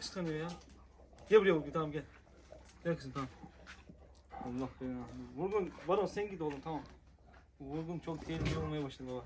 kıskanıyor ya? Gel buraya Vurgun tamam gel. Gel kızım tamam. Allah ya. Vurgun Baron sen git oğlum tamam. Vurgun çok tehlikeli olmaya başladı baba.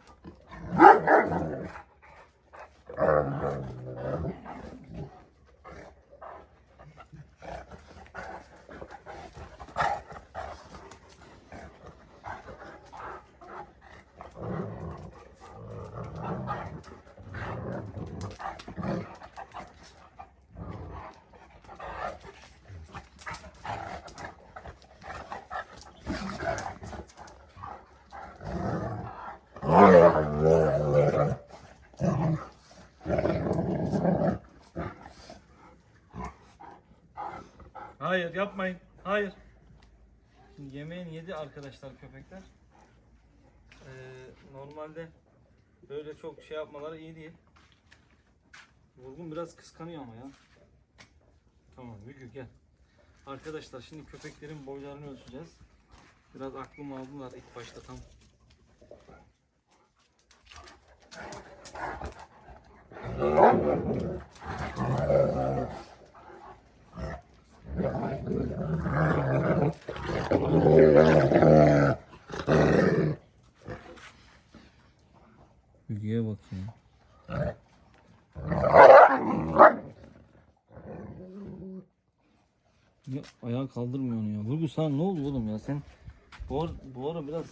Yapmayın. Hayır. Şimdi yemeğini yedi arkadaşlar köpekler. Ee, normalde böyle çok şey yapmaları iyi değil. Vurgun biraz kıskanıyor ama ya. Tamam Mügü gel. Arkadaşlar şimdi köpeklerin boylarını ölçeceğiz. Biraz aklım aldılar ilk başta tam. Mügü'ye bak ya. Ya ayağı kaldırmıyor onu ya. Vurgu sana ne oldu oğlum ya sen bu ara, bu ara biraz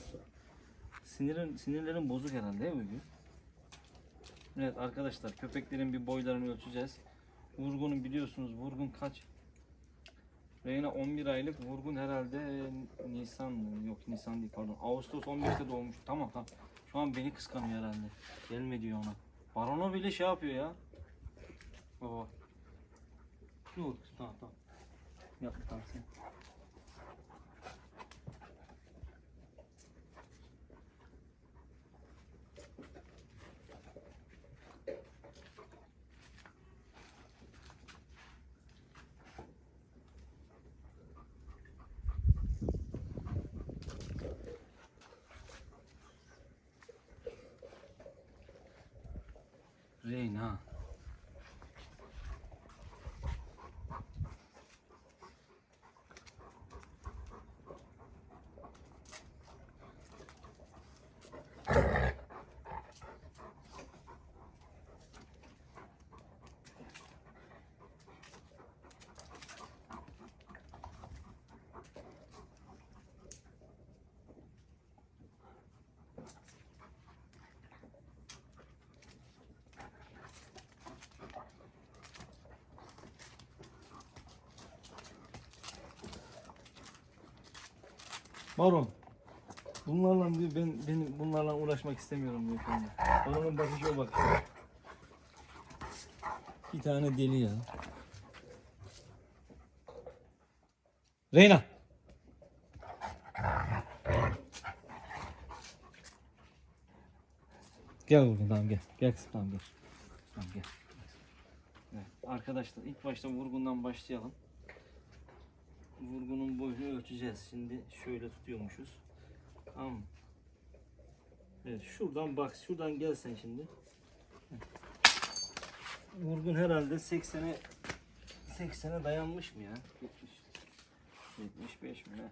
sinirin sinirlerin bozuk herhalde değil mi Vurgu? Evet arkadaşlar köpeklerin bir boylarını ölçeceğiz. Vurgun'un biliyorsunuz Vurgun kaç? Reyna 11 aylık. Vurgun herhalde Nisan? Yok Nisan değil pardon. Ağustos 15'te doğmuş. Tamam tamam. Şu an beni kıskanıyor herhalde. Gelme diyor ona. Barona bile şey yapıyor ya. Baba. Yok tamam tamam. Yapma tamam sen. Reyna. Baron. Bunlarla diyor ben ben bunlarla uğraşmak istemiyorum diyor şimdi. Baron'un bakışı o bakıyor. Bir tane deli ya. Reyna. Gel buradan tamam gel. Gel kızım tamam gel. Tamam gel. Evet, arkadaşlar ilk başta vurgundan başlayalım. Vurgunun boyunu ölçeceğiz. Şimdi şöyle tutuyormuşuz. Tamam? Evet şuradan bak şuradan gelsen şimdi. Vurgun herhalde 80'e 80'e dayanmış mı ya? 70 75 mi ne?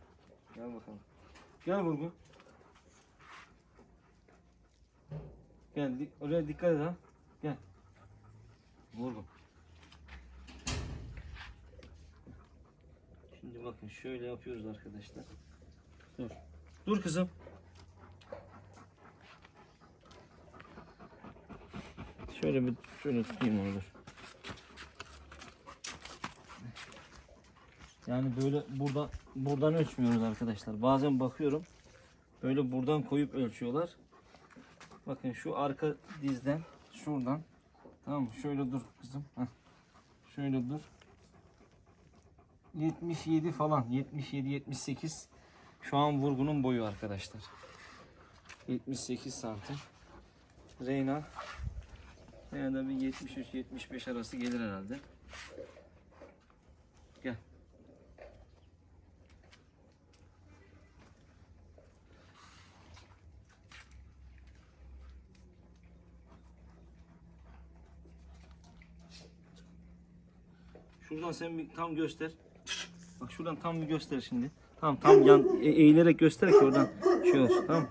Gel bakalım. Gel Vurgun. Gel oraya dikkat et ha. Gel. Vurgun. Şimdi bakın şöyle yapıyoruz arkadaşlar. Dur. Dur kızım. Şöyle bir şöyle tutayım onu. Yani böyle burada buradan ölçmüyoruz arkadaşlar. Bazen bakıyorum böyle buradan koyup ölçüyorlar. Bakın şu arka dizden şuradan tamam mı? Şöyle dur kızım. Heh. Şöyle dur. 77 falan 77 78 şu an vurgunun boyu arkadaşlar. 78 santim. Reyna Reyna da bir 73 75 arası gelir herhalde. Gel. Şuradan sen bir tam göster. Bak şuradan tam göster şimdi. Tamam tam yan e- eğilerek göster ki oradan şey olsun tamam?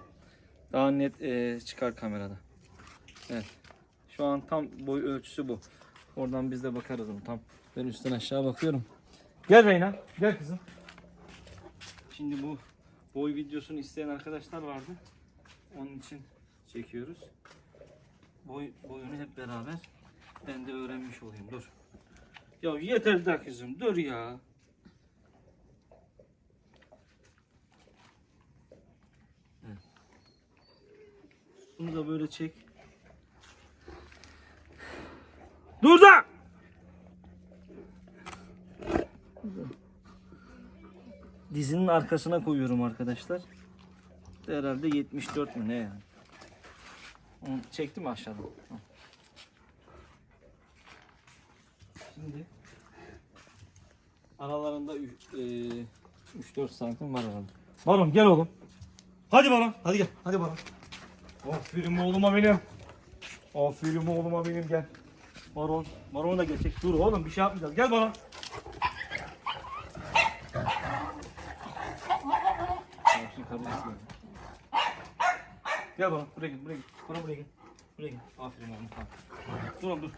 Daha net e, çıkar kamerada. Evet. Şu an tam boy ölçüsü bu. Oradan biz de bakarız onu tam. Ben üstten aşağı bakıyorum. Gel Reyna. Gel kızım. Şimdi bu boy videosunu isteyen arkadaşlar vardı. Onun için çekiyoruz. Boy, boyunu hep beraber ben de öğrenmiş olayım. Dur. Ya yeter de kızım. Dur ya. Bunu da böyle çek. Dur da! Dizinin arkasına koyuyorum arkadaşlar. Herhalde 74 mü ne yani? Onu çektim aşağıdan. Şimdi aralarında 3-4 santim var herhalde. Baron gel oğlum. Hadi Baron. Hadi gel. Hadi Baron. Aferin oğluma benim. Aferin oğluma benim gel. Baron. Baron da gelecek. Dur oğlum bir şey yapmayacağız. Gel geldi. Gel bana buraya gel buraya gel. Bana buraya gel. Buraya gel. Aferin oğlum. Dur oğlum dur.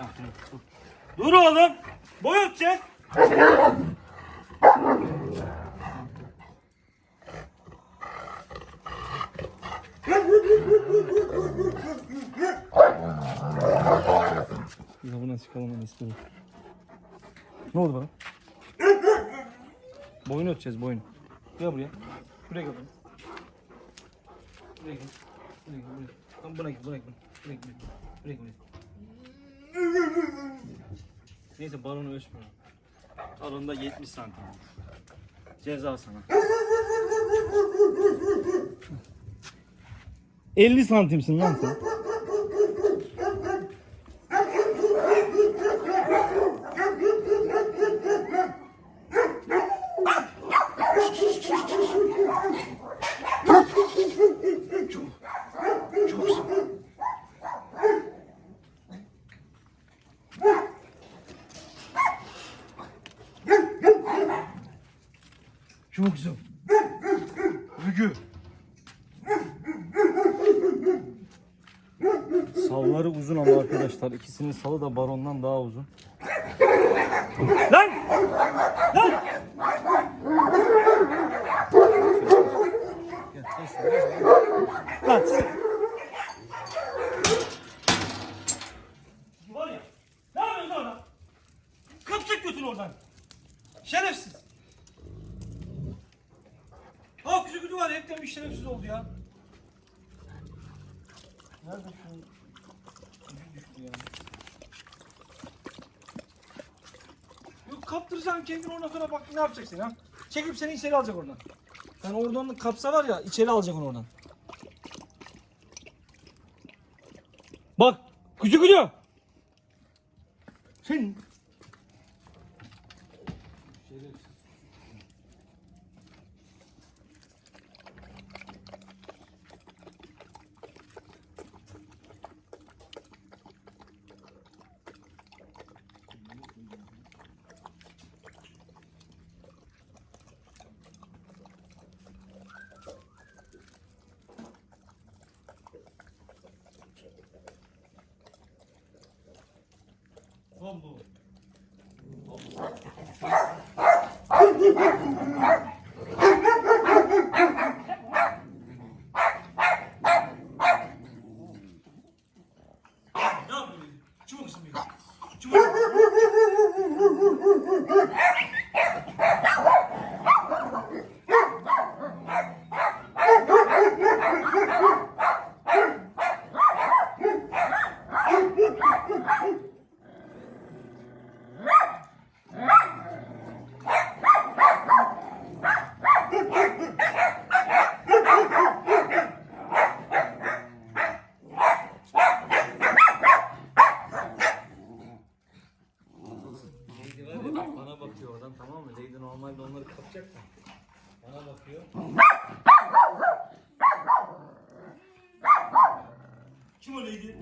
Aferin dur. Dur oğlum. Boy ölçeceğiz. Ya buna çıkalım en iyisi. Ne oldu bana? Boyun ölçeceğiz boyun. Gel buraya. Buraya gel. buraya. Gel. Buraya gel. Buraya. Buraya. Neyse balonu ölçmüyorum. Alında 70 santim. Ceza sana. 50 santimsin lan sen. Çok güzel. Gücü. Ama arkadaşlar. ikisinin salı da barondan daha uzun. Lan! Lan! Lan! Var ya, ne yapıyorsun orada? Kapçık götür oradan. Şerefsiz. Ha küçük kutu var hepten bir şerefsiz oldu ya. Nerede şu ucu düştü ya. Yok kaptıracaksın kendini ondan sonra bak ne yapacaksın ha? Çekip seni içeri alacak oradan. Yani oradan kapsa var ya içeri alacak onu oradan. Bak küçük kutu. Sen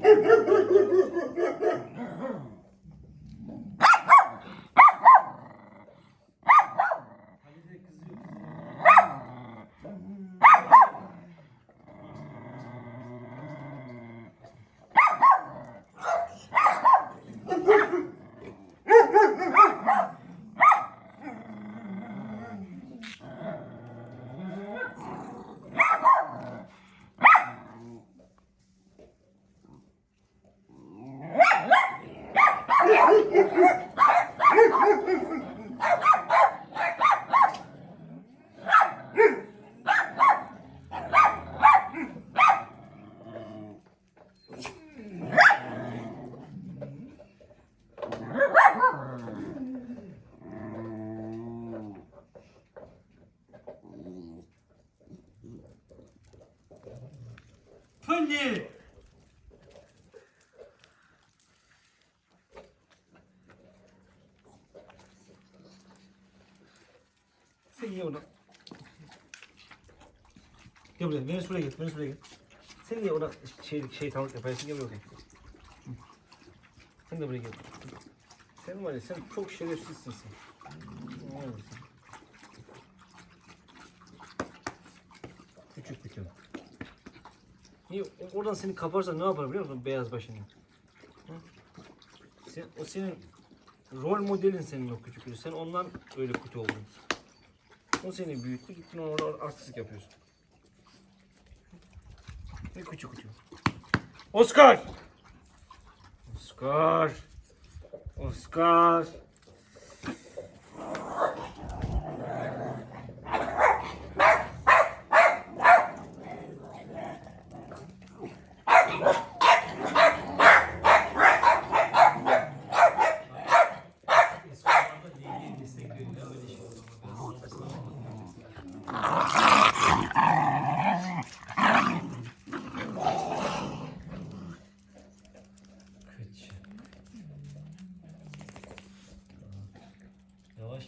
Ha ha ha ha ha ha! ん? Sen ye onu. Gel buraya. Venüs buraya gel. Venüs buraya gel. Sen niye ona şey, şey tavuk yaparsın? Gel buraya. Sen de buraya gel. Sen var ya sen çok şerefsizsin sen. Küçük bir köy. Niye oradan seni kaparsa ne yapar biliyor musun beyaz başını? Sen, o senin rol modelin senin o küçük Sen ondan öyle kötü oldun. O seni büyüttü gittin orada artistlik yapıyorsun. Ne küçük küçük. Oscar! Oscar! Oscar!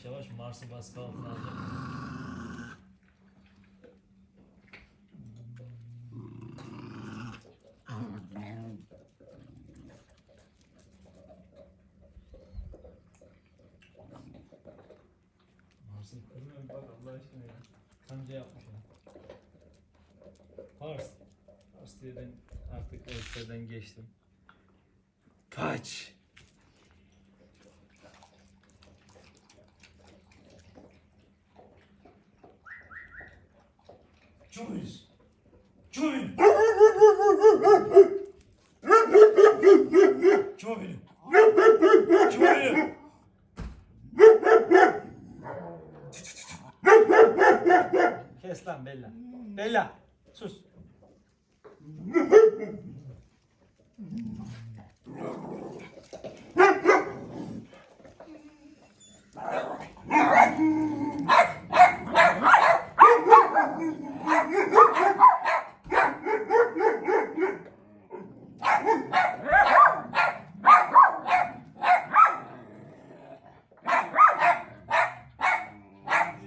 Yavaş yavaş Mars'ı baskı altına alacak. Mars'ın kılına bir bak Allah aşkına ya. Kanca yapmış onu. Mars. Mars diye ben artık o işlerden geçtim. Kaç. Joyce. Joyce. Joyce. Joyce. Kes lan Bella. Bella. Sus.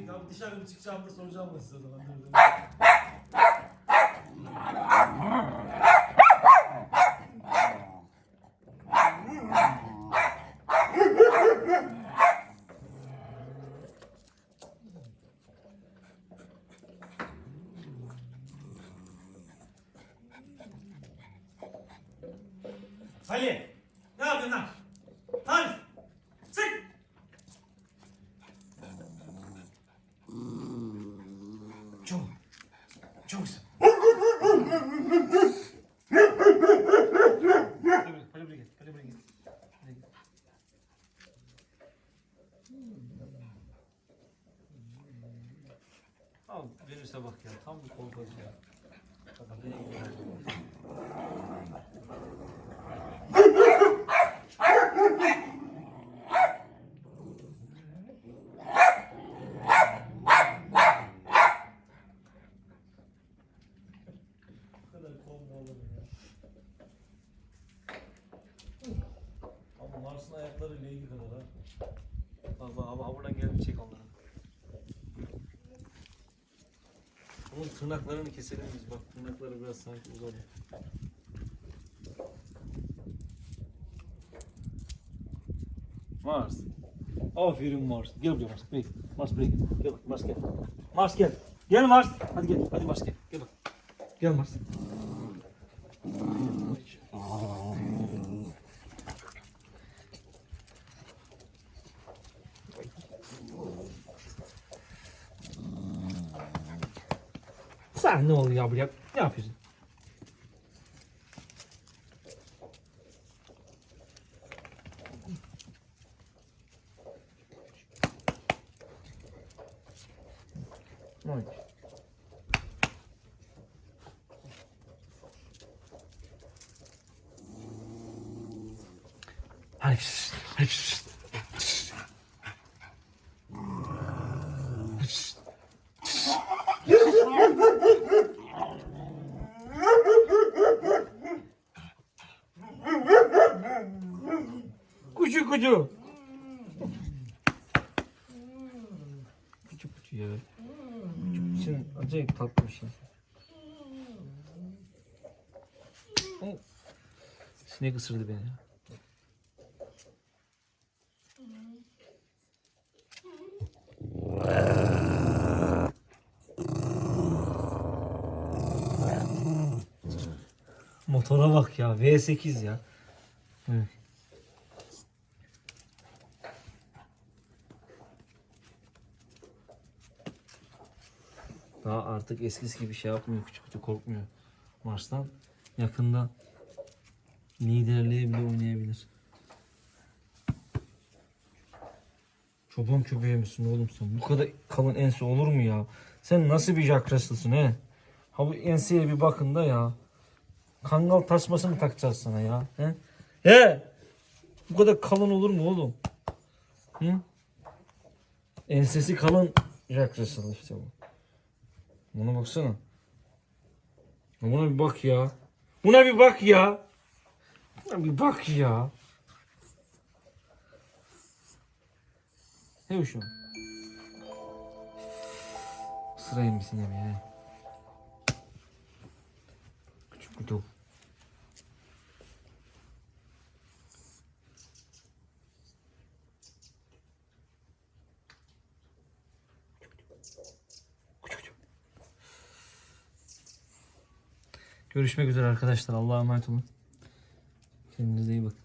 Abi dışarı bir çıkacağım da soracağım da size o zaman. Dur, dur. Ali! Ne yapıyorsun lan? Halis! Çık! Çok. Çok gel. Al Venüs'e bak ya. Tam bir kolpacı ya. Bak, nereye gidiyor? Bu kadar kombo olur mu ya? Ama Mars'ın ayakları Lady kadar ha. Bak bak ama buradan gel bir çek onları. Bunun tırnaklarını keselim biz bak tırnakları biraz sanki uzadı. Mars. Aferin Mars. Gel buraya Mars. Gel. Mars buraya gel. Gel bak Mars gel. Mars gel. Gel Mars. Hadi gel. Hadi Mars gel. Gel bak. Gel Mars. Sen ne oluyor ya buraya? Ne yapıyorsun? Bien. Hadi hadi kucu. Küçük kucu ya. Küçük sen acayip tatlı bir şey. Oh. Sinek ısırdı beni. Motora bak ya. V8 ya. Evet. Daha artık eskisi gibi şey yapmıyor. Küçük küçük korkmuyor. Mars'tan yakında liderliğe bile oynayabilir. Çoban köpeği misin oğlum sen? Bu kadar kalın ense olur mu ya? Sen nasıl bir Jack Russell'sın he? Ha bu enseye bir bakın da ya. Kangal tasması mı takacağız sana ya? He? He? Bu kadar kalın olur mu oğlum? Hı? Ensesi kalın Jack Russell işte bu. Buna baksana. Buna bir bak ya. Buna bir bak ya. Buna bir bak ya. Ne şu? Sırayım mısın yemeğe? Küçük bir top. Görüşmek üzere arkadaşlar. Allah'a emanet olun. Kendinize iyi bakın.